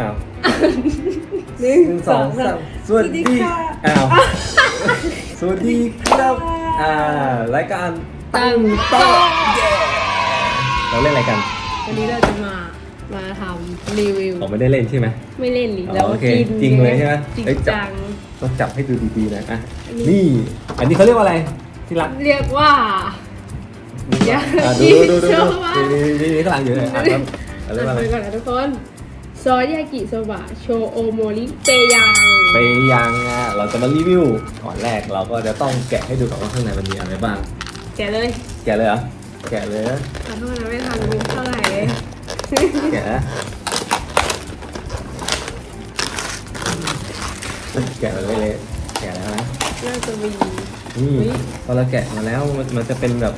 อ้าวหนึ่งหนึ่งสองสามสวัสดีอ้าวสวัสดีครับอ่ารายการตั้งโต๊ะเย้เราเล่นอะไรกันวันนี้เราจะมามาทำรีวิวผมไม่ได้เล่นใช่ไหมไม่เล่นหรืออ๋อแล้วโอเคกินจริงเลยใช่ไหมจริงเอ้ยจับจังต้องจับให้ดูดีๆนะอะอันนี้นี่ อันนี้เขาเรียกว่าอะไรที่รักเรียกว่า อย่าอะดูดูดูชดูอบมาก นี่นี่นี่ข้างหลังอยู่เลยอะครับอะไรว่าอะไรไปก่อนนะทุกคน ซอสยากิโซบะโชโอโมริเปยัง ไปยังอะเราจะมารีวิวก่อนแรกเราก็จะต้องแกะให้ดูก่อนว่าข้างในมันมีอะไรบ้าง แกะเลยแกะเลยเหรอ แกะเลยนะขอโทษนะไม่ทันรู้เท่าไหร่เลยแกะนะแกะเลยเลยแกะแล้วนะน่าจะมีนี่อุ๊ย พอเราแกะมาแล้วมันมันจะเป็นแบบ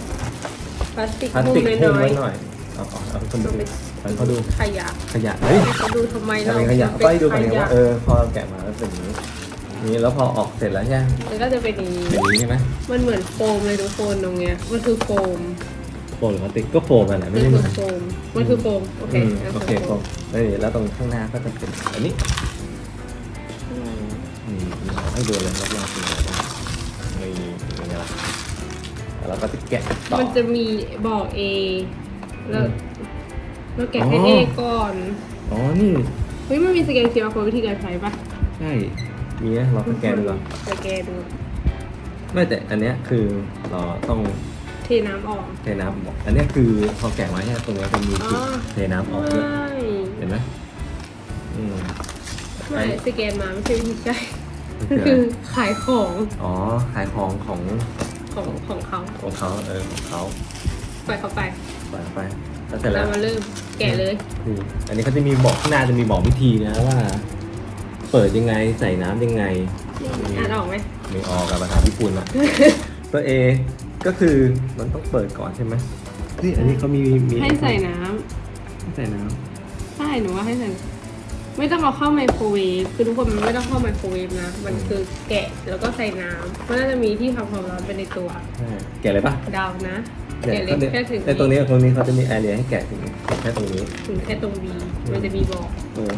พลาสติกพลาสหุ้ติกมหุ้มน้อไว้ยหน่อยเอาเอาเอาคนๆดูมันเป็ นให้เขาดูขยะขยะเฮ้ยเขาดูทำไมจะเราเป็นขยะมัก็ให้ดูกันขว่าเออพอเราแกะมาแล้วเป็นอย่างนี้นี่แล้วพอออกเสร็จแล้วใช่ไหมมันก็จะเป็นอย่างนี้เป็นอย่างนี้ใช่ไหมมันเหมือนโฟมเลยทุกคนตรงเนี้ยมันคือโฟมโฟมหรือพลาสติกก็โฟมอะแหละมัไม่นได้คืเหมืออนโฟมมันคือโฟมโอเคอืมงั้นโอเคคือโฟมแล้วนี่แล้วตรงข้างหน้าก็จะเป็นอันนี้อืมให้ดูเลยรอบๆเป็นยังไงบ้างนี่เป็นไงล่ะแล้วเราก็จะแกะต่อมันจะมีบอก A แล้ว อืมแล้วแกะให้อ๋อ A ก่อนอ๋อนี่เฮ้ยมันมีสแกนเคียร์โค้ดวิธีการใช้ปะใช่มีนะเราสแกนดูก่อนสแกนดูไม่แต่อันเนี้ยคือเราต้องเทน้ำออกเทน้ำออกอันเนี้ยคือพอแกะมาเนี่ยตรงเนี้ยจะมีจุดอ๋อเทน้ำออกไม่ด้วยเห็นไหมอืมไม่สแกนมาไม่ใช่วิธีใช้มันคือคืออะไรขายของ อ๋อ ขายของของของของเขา ของเขา เออ ของเขา ปล่อยเขาไป ปล่อยไป แล้วเสร็จแล้แล้ววมาเริ่มแกะเลย นี่อันนี้เขาจะมีบอกข้างหน้าจะมีบอกวิธีนะว่า เปิดยังไงใส่น้ำยังไง อ่านออกไหมมีออกกับภาษาญี่ปุ่นอะตัว A ก็คือมันต้องเปิดก่อนใช่ไหมนี่อันนี้เขามีมีให้ใส่น้ำให้ใส่น้ใช่หนูว่าให้ใส่ ไม่ต้องเอาเข้าไมโครเวฟ คือทุกคนมันไม่ต้องเข้าไมโครเวฟนะ มันคือแกะแล้วก็ใส่น้ำมันน่าจะมีที่ทำความร้อนไปในตัวำใช่แกะเลยปะเดานะ แกะแกะเล็กแค่ถึงไอ้ตรงนี้กับตรงนี้เขาจะมีแอเรียให้แกะถึงแค่ตรงนี้ถึงแค่ตรงบีมันจะมีบอกเออ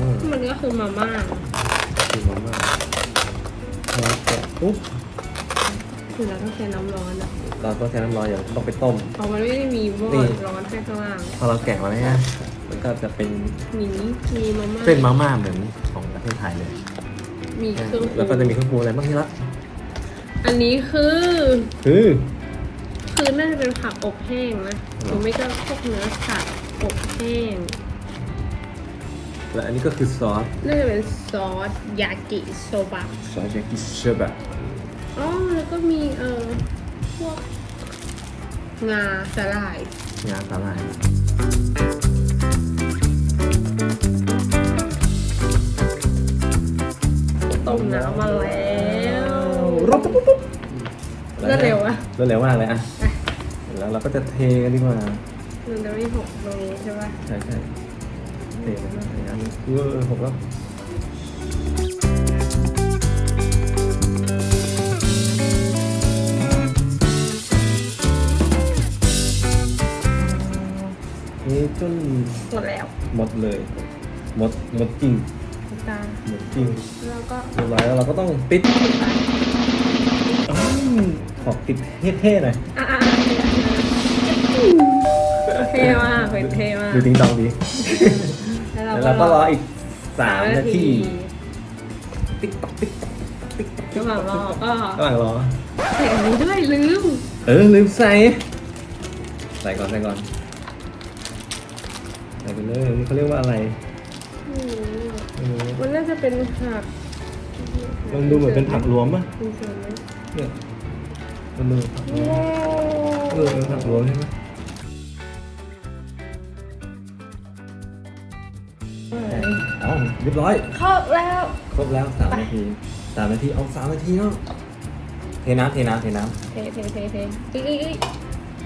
อืมมันก็คือมาม่าดีมากพอแกะปุ๊บคือเราต้องใช้น้ำร้อนอะเราก็ใช้น้ำร้อนอย่างต้องไปต้มเพราะมันไม่ได้มีหม้อนี่ร้อนแค่ข้างล่างพอเราแกะมาแล้วเนี่ยมันก็จะเป็นมีมีมาม่าเส้นมาม่าเหมือนของประเทศไทยเลย มีเครื่องปรุงแล้วก็จะมีเครื่องปรุงอะไรบ้างที่ละอันนี้คือ คือ คือน่าจะเป็นผักอบแห้งนะหรือไม่ก็พวกเนื้อสัตว์อบแห้ง และอันนี้ก็คือซอสน่าจะเป็นซอสยากิโซบะ ซอสยากิเชบะอ๋อ แล้วก็มีเออพวกงาสลาย งาสาหร่าย ต้มน้ำมาแล้วรบปุ๊บปุ๊บรวดเร็วอะรวดเร็วมากเลยอะแล้วเราก็จะเทกันดีกว่ามันจะไม่หกตรงนี้ใช่ปะใช่ใช่เทกันมากเลยอันนี้เวอร์หกแล้วเฮ้จนหมดแล้ว หมดเลย หมด หมดจริง น้ำตาลหมดจริงแล้วก็เรียบร้อยแล้วเราก็ต้องปิดอืมขอปิดเท่ๆหน่อยอะอะอะเท่มากเป็นเท่มากดูติงตองดีแล้วแล้วเราเราก็ก็รออีกสามนาทีติ๊กต๊อกติ๊กต๊อกติ๊กต๊อกระหว่างรอก็ระหว่างรอใส่อันนี้ด้วยลืม เออลืมใส่ ใส่ก่อนใส่ก่อนใส่ไปเลยนี่เขาเรียกว่าอะไรอืมไม่รู้มันน่าจะเป็นผักมันดูเหมือนเป็นผักรวมป่ะเป็นส่วนไหมเนี่ยมันดูผักรวมว้าเออเป็นผักรวมใช่ไหมใช่เอ้าเรียบร้อย ครบแล้ว ครบแล้วสามนาทีสามนาทีเอาสามนาทีแล้วเทน้ำเทน้ำเทน้เทเทเทเทอีกอีกอีก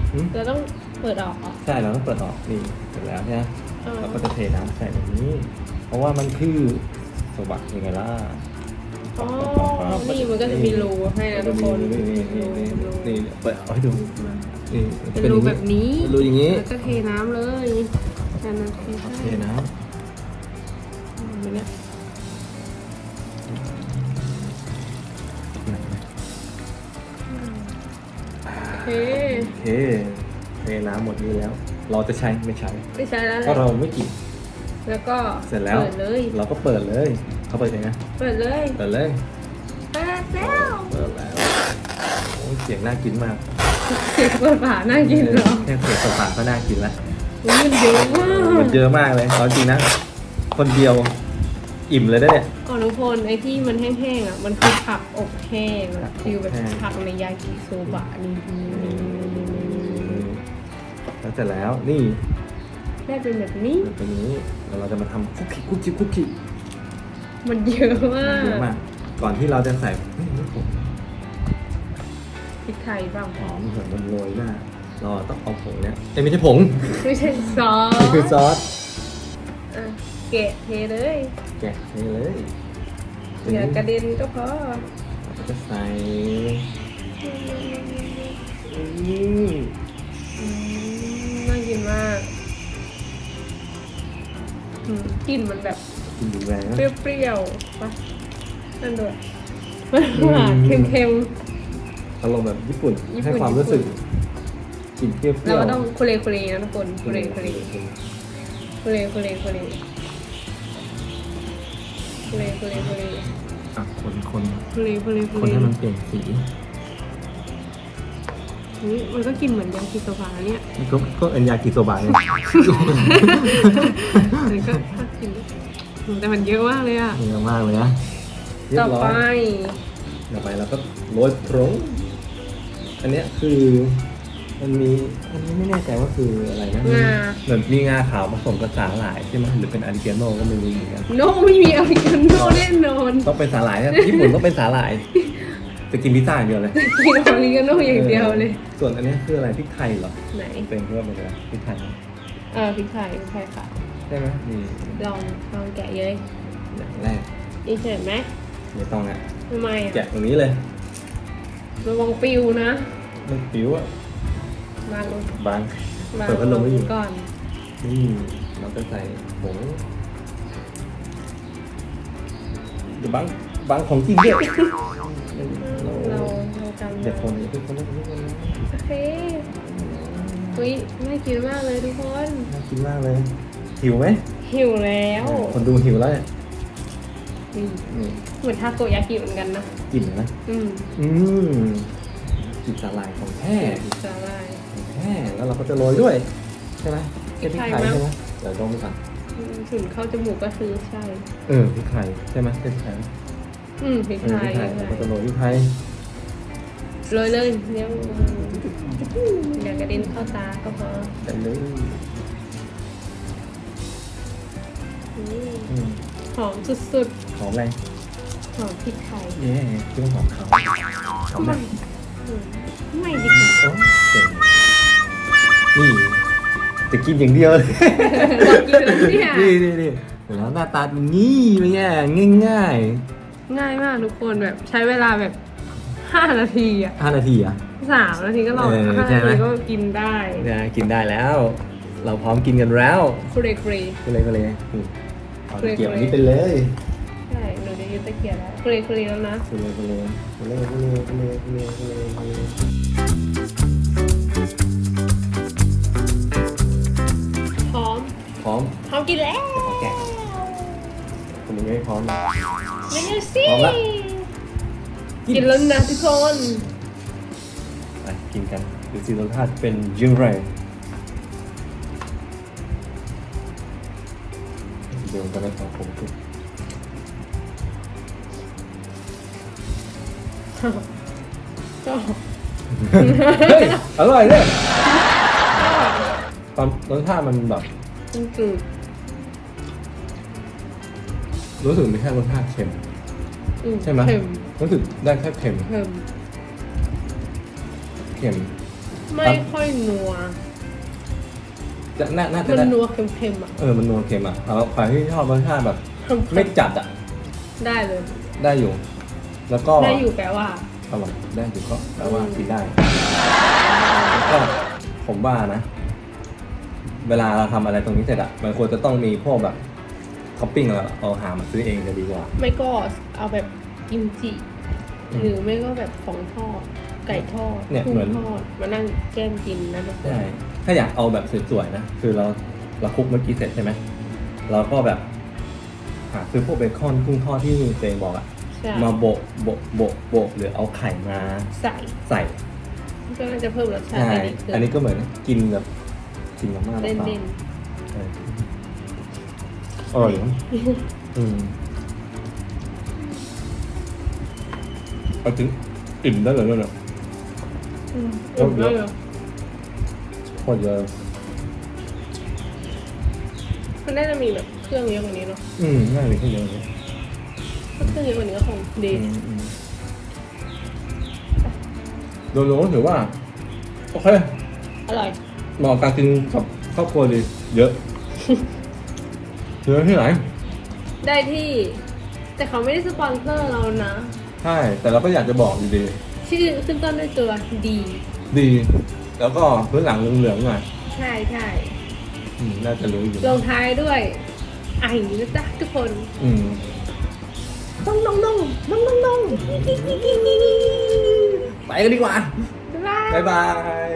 ำหึเราต้องเปิดออกเหรอใช่เราต้องเปิดออกนี่เสร็จแล้วใช่ไหมเออเราก็จะเทน้ำใส่แบบนี้ เพราะว่ามันคือ สวัสดยังไงล่ะอ๋อนี่มันก็จะมีรูให้นะทุกคนนี่นี่นี่นี่รูนี่เปิดเอาให้ดูนี่มันเป็จะนรูแบบนี้เป็นรูอย่างนี้แล้วก็เทน้ำเลยจากนั้นเทให้เทน้แบบเนี้ยำเทโอเคเทน้ำหมดนี้แล้ว เราจะใช้ไม่ใช้ไม่ใช่แล้วแหเพราะละเราไม่กิน แล้วก็เสร็จแล้ว เปิดเลยเราก็เปิดเลย เขาเปิดยังไงเปิดเลยเปิดเลย เปิดแล้วเปิดแล้วโอ้ยเสียงน่ากินมากเสียงเปิดฝาน่ากินเหรอแค่เสียงสปาก็น่ากินแล้วอุ๊ยมันเยอะมากมันเยอะมากเลยเอาจริงนะ คนเดียวอิ่มเลยนะเนี่ยอ๋อทุกคนไอ้ที่มันแห้งๆอะมันคือผักอบแห้งอะฟิลแบบแห้งผักในยากิโซบะนี่แล้วเสร็จแล้วนี่ ได้เป็นแบบนี้ตรงนี้แล้วเราจะมาทำคุกกี้คุกกี้คุกกี้มันเยอะมากเยอะมากก่อนที่เราจะใส่เฮ้ยนี่ผมพริกไทยบ้างหอมเหมือนมันโรยหน้าเราต้องเอาผงเนี้ยเอ้ยไม่ใช่ผงไม่ใช่ซอนี่คือสซอสอะแกะเทเลยแกะนี่เลยอย่ากระเด็นก็พอเราจะใส่อืมอืมน่ากินมาก อืมกลิ่นมันแบบกินดูแรงนะเปรี้ยวๆปะนั่นด้วยหวานๆเค็ม อารมณ์แบบญี่ปุ่น ญี่ปุ่น ให้ความรู้สึกกลิ่นเปรี้ยวๆๆเราก็ต้องคุเลคุเลนะทุกคนคุเลคุเลคุเลคุเลคุเลคุเลคุเลคุเลอะคนคนคุเลคุเลคุคนเลให้มันเปลี่ยนสี อุ๊ยมันก็กินเหมือนยากิโซบะเนี่ย ก็ก็เอ็นยากิโซบะเนี่ยมันก็ก็กินแต่มันเยอะมากเลยอะ เยอะมากเลยนะเรียต่อบร้อไป ยต่อไปเราก็โรยผงอันเนี้ยคือมันมีอันนี้ไม่แน่ใจว่าคืออะไรนะงา เหมือนมีงาขาวผสมกับสาหร่ายใช่ไหมหรือเป็นอาริเกโนก็ไม่รู้เหมือนกัน โนไม่มีอเมริกาโน่แน่นอน ต้องเป็นสาหร่ายนะญี่ปุ่นต้องเป็นสาหร่าย จะกินพิซซ่าอย่างเดียวเลย กินอเมริกาโน่อย่างเดียวเลย ส่วนอันเนี้ยคืออะไรพริกไทยเหรอไหน เป็นเพื่อเป็นอะไรพริกไทยเออพริกไทยพริกไทยค่ะใช่ไหมนี่ลองลองแกะเลยอย่างแรกนี่เห็นไหมไม่ต้องอะทำไมอะแกะตรงนี้เลย ระวังปิวนะ มันปิ้วอะมาลงบาง มาเปิดพัดลมไม่อยู่ ก่อน นี่เราก็ใส่ผงเดี๋ยวบางบางของจริงด้วย เราเราเราจำเดี๋ยวคนทุกคนทุกคนทุกคนโอเคอุ้ยน่ากินมากเลยทุกคน น่ากินมากเลย หิวไหมหิวแล้วคนดูหิวแล้วเนี่ยนี่นี่เหมือนทาโกยากิเหมือนกันนะ กลิ่นนะ อืมอืมกลิ่นสาหร่ายของแท้สาหร่ายของแท้แล้วเราก็จะโรยด้วย ใช่ไหมแค่พริกไทยพริกไทยมั้งใช่ไหมเดี๋ยวลองดูก่อนอืมถึงเข้าจมูกก็คือใช่ เออพริกไทยใช่ไหมใช่พริกไทยไหม อืมพริกเออไทพริยกไทยเราก็จะโรยพริกไทยโรยเลยเดี๋ยวอย่ากระเด็นเข้าตาก็พอกันเลยอืมอืมหอมสุดหอมอะไรๆ หอมพริกไทยเย้ที่มันหอมขาวหอมไหมอืมไม่ดีกว่าโอ้เจ๋งนี่จะกินอย่างเดียวเลยบอกกินแล้วเนี่ยนี่นี่นี่แล้วหน้าตาเป็นงี้เป็นไงง่าย ง่ายมากทุกคนแบบใช้เวลาแบบห้านาทีอะห้านาทีอะ สามนาทีก็ลองอห้านาทีก็กินได้นะกินได้แล้ว เราพร้อมกินกันแล้วคุเรคุเรคุเรคุเรเอาตเกี่ยวนี้ไปเลยใช่หนูจะยึดตะเกียบแล้วคุเรคุเรแล้วนะคุเรคุเรคุเรคุเรคุเรยไเล พร้อมละกินแล้วนะทุกคนไปกินกันดูสิรสชาติเป็นอยังไงเดี๋ยวกันไปต่อผมคือก็เฮ้ยอร่อยเลยตอนรสชาติมันแบบจืดรู้สึกไม่ใช่รสชาติเค็มๆ อืมใช่ไหม เค็มรู้สึกได้แค่เค็มเค็มเค็ม ไม่ค่อยนัว จะน่าน่าจะมันได้นัวเค็มๆอะเออมันนัวเค็มอะเอาใครที่ชอบรสชาติแบบ เค็มๆไม่จัดอะได้เลย ได้อยู่ แล้วก็ได้อยู่แปลว่า อร่อยได้อยู่ก็แปลว่ากินได้อก็ผมว่านะ เวลาเราทำอะไรตรงนี้เสร็จอะมันควรจะต้องมีพวกแบบ ท็อปปิ้งเราเอาหามาซื้อเองจะดีกว่า ไม่ก็เอาแบบกิมจิอืมหรือไม่ก็แบบของทอด ไก่ทอดเนี่ยกุ้เหมือน งทอด มานั่งแก้มกินนะทุกคน ใช่ถ้าอยากเอาแบบสวยๆนะ คือเราเราคลุกเมื่อกี้เสร็จใช่ไหมเราก็แบบหาซื้อพวกเบคอนกุ้งทอดที่เจงบอกอะใช่มาโบะโบะโบะโบะหรือเอาไข่มาใส่ใส่ก็น่าจะเพิ่มรสชาติใช่ได้ดีขึ้นอันนี้ก็เหมือนกินแบบกินมาม่าเล่นเปล่าเล่นๆเออ อร่อยอยู่นะอืมเอาถึงอิ่มได้เลยเนี่ยๆอืมเยอะเยอะโคตรเยอะมันน่าจะมีแบบเครื่องเยอะกว่านี้เนาะอืมง่ายเลยขึ้นเยอะเลยถ้าเครื่องเยอะกว่านี้ก็คงดีอืมอืมโดยรวมก็ถือว่า โอเค อร่อยเหมาะกับการกินกับครอบครัวดีเยอะ เยอะที่ไหน ได้ที่ แต่เขาไม่ได้สปอนเซอร์เรานะ ใช่ แต่เราก็อยากจะบอกอยู่ดี ชื่อขึ้นต้นด้วยตัวดี ดี แล้วก็พื้นหลังเหลืองๆหน่อยใช่ใช่อืมน่าจะรู้อยู่ ลงท้ายด้วยไอ้นะจ๊ะทุกคนอืมน้องน้องน้องน้องน้องน้องไปกันดีกว่า บ๊ายบาย บ๊ายบาย